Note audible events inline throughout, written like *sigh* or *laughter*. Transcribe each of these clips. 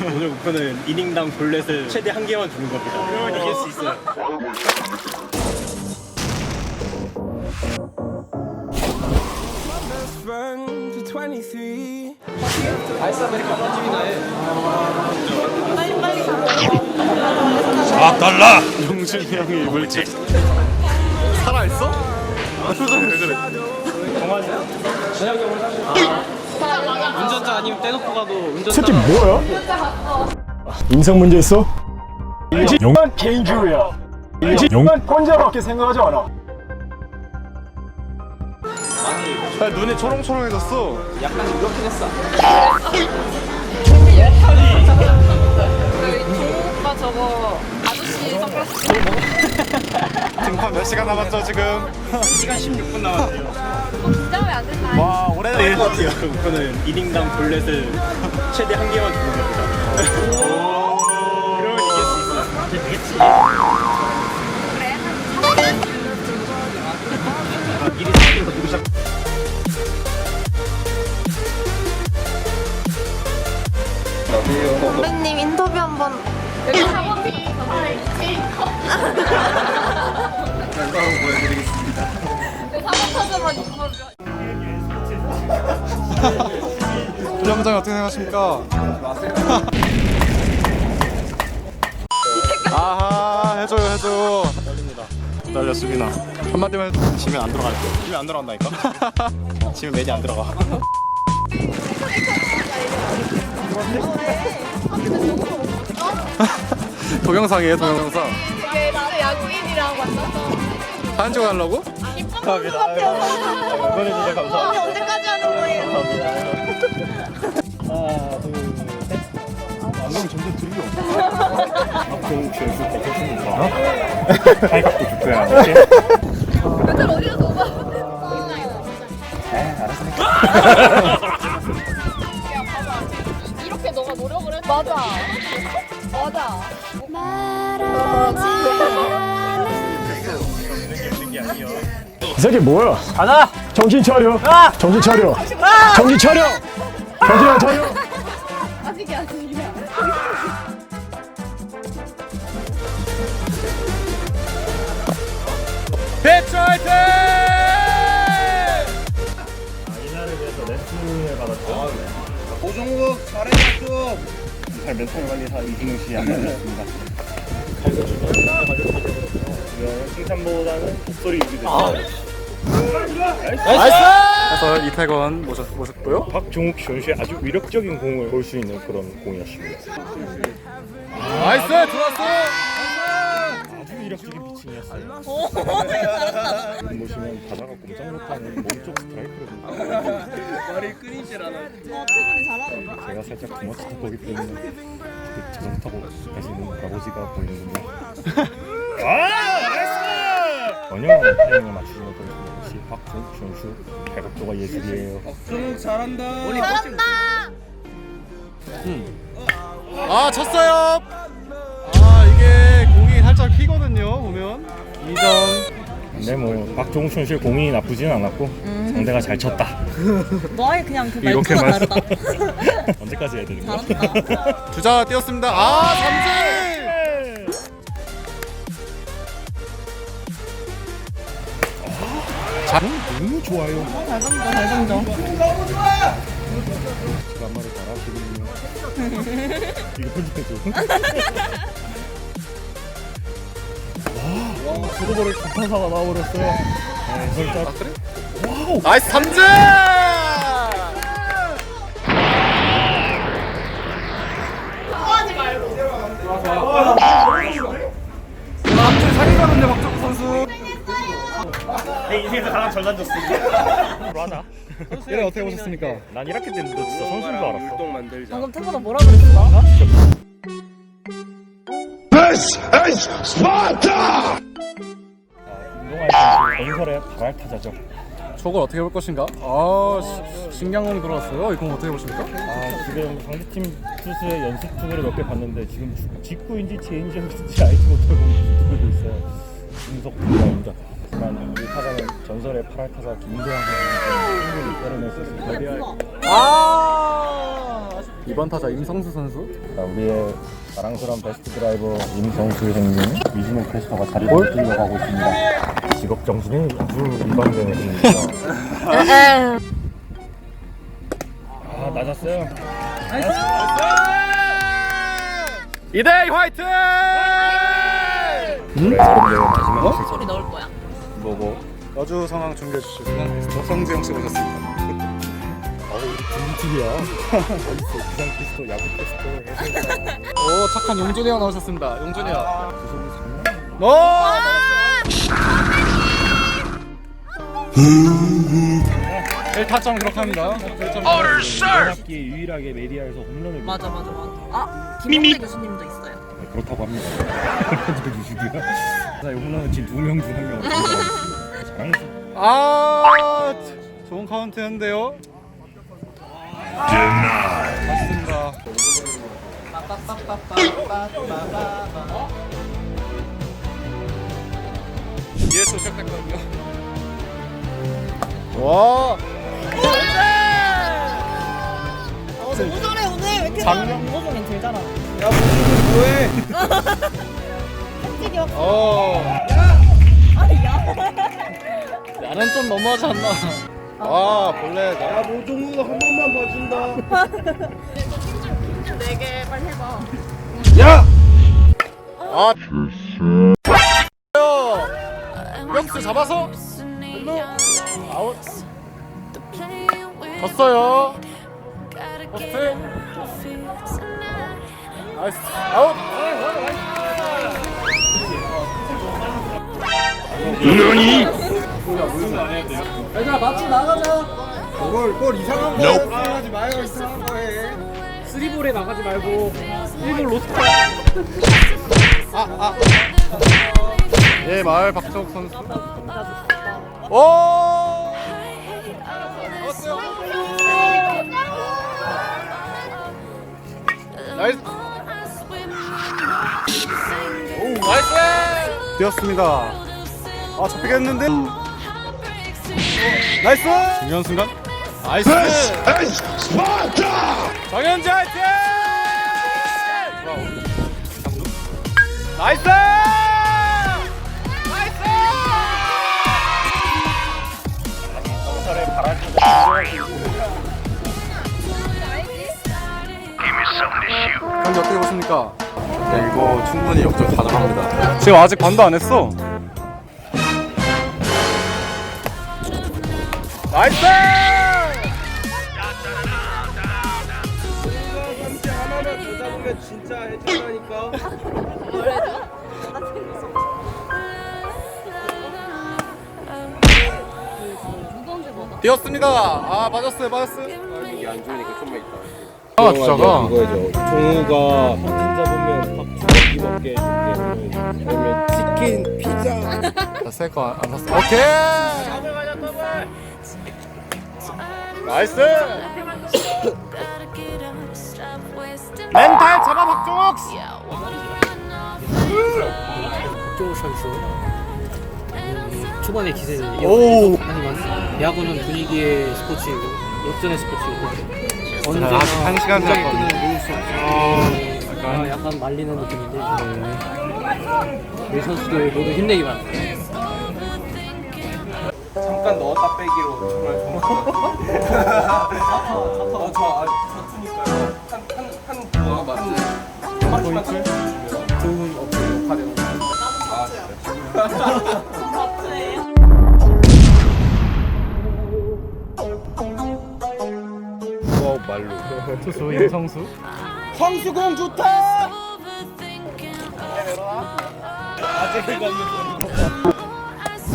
오늘 목표는 이닝당 볼넷을 최대 한 개만 주는 겁니다. 그러면 이길 수 있어요. for 23. 용준이 형이 물질. 살아있어? 표정이 왜 그래? 동안이야? 운전자 아니면 떼놓고 가도 운전자. 새끼 뭐야? 인성 문제 있어? 영만 개인주의야. 영만 혼자밖에 생각하지 않아. 야, 눈이 초롱초롱해졌어. 오빠 저거 아저씨 선글라스 등판 몇 시간 남았죠 지금? 1시간 16분 남았네요. 긴장하면 안 된다. 와 올해는 내일 같아요. 그 목표는 이닝당 볼넷을 *laughs* 최대 한 개만 주는 겁니다. 그러면 이길 수 있어요. 이제 되겠지. 아, 누구 시작? 선배님 인터뷰 한번. 여기 사 원 영상 보여드리겠습니다. 부장장 어떻게 생각하십니까? 아하 해줘요 해줘 떨려 수빈아. 한마디만 해줘 지면 안 들어갈 거. 지면 안 들어간다니까. 지면 매지 안 들어가. 동영상이에요 동영상 이게 나도 야구인이랑 만나서 사진 찍어달라고? 감사합니다. 응원해 주셔서 감사합니다. 언제까지 하는 거예요? 하나, 둘, 셋. 점점 들려. 박종욱 선수 버텼습니까? 발각도 좋고요. 맨날 어디서 너가 야 이 새끼 뭐야? 가자. 정신 차려. 정신 차려. 정신 차려. 정신 차려. 아직이 아직이야 배추 화이팅! 이날을 위해서 레슨을 받았죠. 고종국 잘해줬죠. 잘 멘탈 관리사 이진우 씨 안녕하셨습니다. 칭찬보다는 목소리 유지 됐어요. 그래서 이태건 모셨, 모셨고요 박종욱 선수의 아주 위력적인 공을 볼 수 있는 그런 공이었습니다. 나이스 들어왔어 아주 위력적인 피칭이었어요. 지금 보시면 바다가 꼼짝 못하는 몸쪽 스트라이크거든요. 말이 *laughs* 끊이질 않아. 제가 살짝 구멍 타 보기 때문에 그 자전거 타고 가시는 아버지가 보이는군요. *laughs* 아, 나이스! 전혀 타이밍을 맞추지 못했습니다. 역시 박종욱 선수 발각도가 예술이에요. 아 쳤어요 아 이게 공이 살짝 휘거든요 보면 2점 근데 뭐 박종욱 선수의 공이 나쁘지는 않았고 상대가 잘 쳤다. 너의 그냥 그 이렇게 말투가 말씀. 다르다. *laughs* 언제까지 해야 되는 거야? 잘한다. *laughs* 주자 뛰었습니다 아 삼진 자, 너무 좋아요. 잘 던져, 잘 던져. 제가 한 말을 잘하시거든요. 이거 편집해줘. *laughs* 와, 죽어버릴 급한사가 나와버렸어요. 네, 살짝. 나이스 삼진 남친 내 인생에서 가장 잘 던졌어. 로 하자. 얘는 어떻게 보셨습니까? 난 이렇게 되는 너 진짜 선수인 줄 알았어. 방금 태보다 뭐라 그랬어? 운동할 때 건설의 발알타자죠. 저걸 어떻게 볼 것인가? 아 시- 신경공 들어왔어요. 이공 어떻게 보십니까? 아, 지금 상대팀 투수의 연습 투구를 몇 개 봤는데 지금 주- 직구인지 체인지업인지 *laughs* 알지 못하고 있어요. 분석 불가입니다. 하지만 이 타자는 전설의 8할 타자 김도환 선수가 이끌어낼 수 있습니다. 아 2번 타자 임성수 선수. 자, 우리의 자랑스러운 베스트 드라이버 임성수 형님 위즈맨 캐스터가 자리를 뛰려고 하고 있습니다. 직업 정신이 아주 일반적인 분입니다. 아 낮았어요. 이대희 화이팅! 올해 여름여행 마지막 시 소리 넣을 거야. 보고 여주 상황 중계 주실 정성재영 씨 모셨습니다. 어우. 어딨어 부산 캐스터 야구 캐스터 해설 *laughs* 오 착한 용준이 형 나오셨습니다. 용준이 형. 구속이 장난. 오! 네, 1타점 기록합니다. 1점. 이번 학기 유일하게 메디아에서 홈런을 맞아 맞아 맞아. 아 김용대 교수님도 있어요. 네, 그렇다고 합니다. 주시고요. *laughs* 자, 이 홈런은 지금 두명 중 한 명. 자랑스러운. 아 좋은 카운트였는데요. 맞습니다. 이에서 시작했거든요. 와. 어 너무 잘해 오늘 왜 이렇게 장면. 잘해? 중엔 제일 잘하네. 어. 나는 좀 너무하지 않나? 아 본래 나 노종우 한 번만 봐준다. 네개 빨리 해봐. 아. 명수 잡아서 일로 아웃. 졌어요. 포스트. 아웃. 얘들아 맞지 나가자. 뭘, 뭘 이상한 거 하지 마요. 이상한 거 해. 쓰리볼에 나가지 말고 1볼 로스트. 아 아. 예 마을 박정욱 선수. 오. 나이스. 되었습니다. 아, 잡히겠는데? 나이스! 중요한 순간? 나이스. 정현재 화이팅! 나이스! 나이스! 경기 어떻게 보십니까? 이거 충분히 역전 가능합니다. 지금 아직 반도 안 했어. 나이스! 뛰었습니다. 아 맞았어요, 맞았어요. 안 좋으니까 좀만 있다. 아 주자가 이거죠. 종우가 확진 잡으면 밥두끼 먹게 해줄게. 아니면 치킨, 피자. *laughs* 새거안 샀어. 오케이. 나이스. *coughs* 멘탈 잡아 박종욱. 박종욱 선수 음, 초반에 기세는 오. 하지만 야구는 분위기의 스포츠이고 역전의 스포츠이고 언제나 아직 한 시간 수 없죠. 아, 약간 말리는 느낌인데 우리 선수들 모두 힘내기 바랍니다. 잠깐 넣었다 빼기로 정말 같아요. 어, 저, 아, 졌으니까요. 한, 한, 한, 한, 맞지? 한 포인트? 좋은 어플 녹화되는 거. 아, 진짜. 투수 임성수. 성수공 좋다!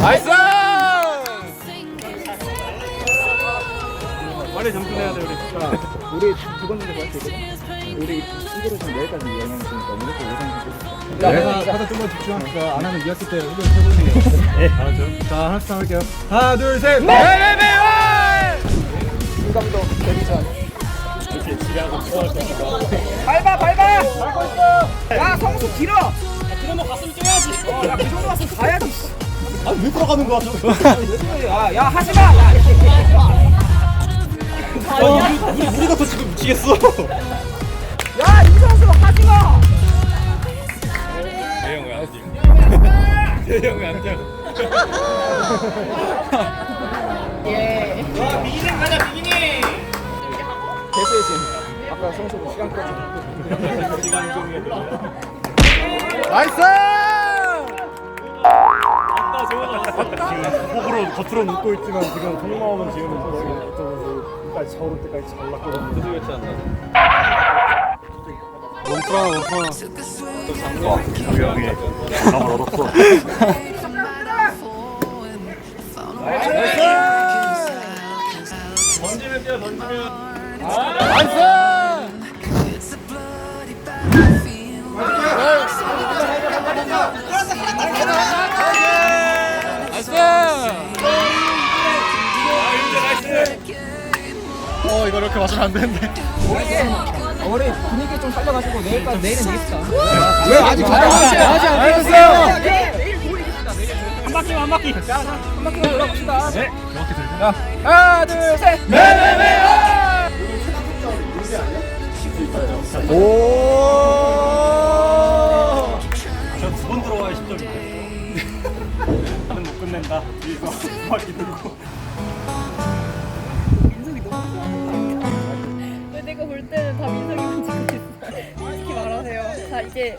나이스. 빨리 점수 내야 돼, 우리. 우리 두 번째 할수 있거든. 우리 이대로 지금 여기까지 영향 있으니까 무조건 우선 야, 하나 좀만 집중합시다. 안 하면 2학기 때 세분이. 네, 알았죠. 자, 하나씩 할게요. 하나, 둘, 셋. 밟아 밟아. 밟고 있어. 야 성수 길어. 그 정도 갔으면 뛰어야지. 어, 야그 정도 갔으면 가야지. 아왜 들어가는 거야? 야, 야 하지 마. 야. 아니야? 우리가 더 지금 미치겠어. 야 이선수 하지마 대형 왜안 뛰어? 대형 왜안 뛰어? 예. 대세진 아까 성수 시간까지 시간 종류에 나이스! 속으로 겉으로 웃고 있지만 지금 속마음은 지금 끝까지 차오를 때까지 잘 났거든요. 교체 한다. 원프라 원프라 형이 감을 얻었어. 던지면 뛰어 던지면. 어이 거 이렇게 맞으면 안 되는데. 올해 분위기 좀 살려가지고 내일까지 내일은 이깁시다 왜 아직 이깁시다. 내일 한 바퀴만 한 바퀴. 한 바퀴만 돌아봅시다. 네. 정확히 들자 하나 둘셋. 저두 번 들어와야 10점인데. 나는 *laughs* 못 끝낸다. 뒤에서 바퀴 들고. 때는 다 민석이만 찍고 있어? 솔직히 말하세요. 자 이제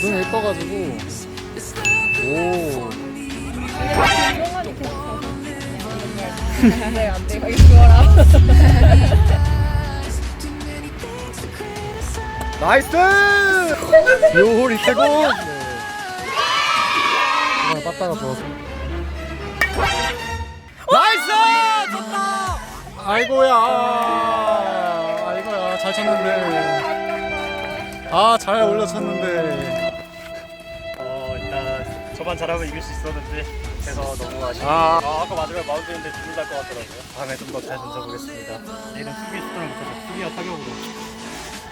구름이 떠가지고 오 조용하니 계속 가서. 네, 안 돼. 가기 좋아라. 나이스! 요홀 이태곤! 네. 빠따가 좋아서 나이스! 좋다! 아이고야 아이고야 잘 쳤는데 아 잘 올려쳤는데 어 일단 저만 잘하면 이길 수 있었는데 그래서 너무 아쉽고 아. 아, 아까 마지막에 마운드인데 눈물 날것 같더라고요. 다음에 좀 더 잘 던져보겠습니다. 내일은 수비 수준을 못해서 수비와 타격으로.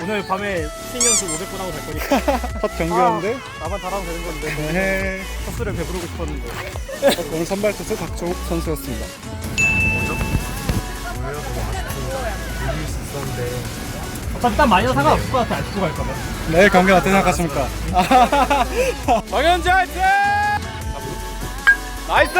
오늘 밤에 스윙 연습 500번 하고 갈 거니까 *laughs* 첫 경기였는데 나만 잘하면 되는 건데 네. 코스를 배부르고 싶었는데 오늘 선발 투수 박종욱 선수였습니다 어차피 땀 많이 나서 상관없을 것 같아 안 치고 갈 거면 내일 경기 어떻게 생각하십니까? 정현지 화이팅! 나이스!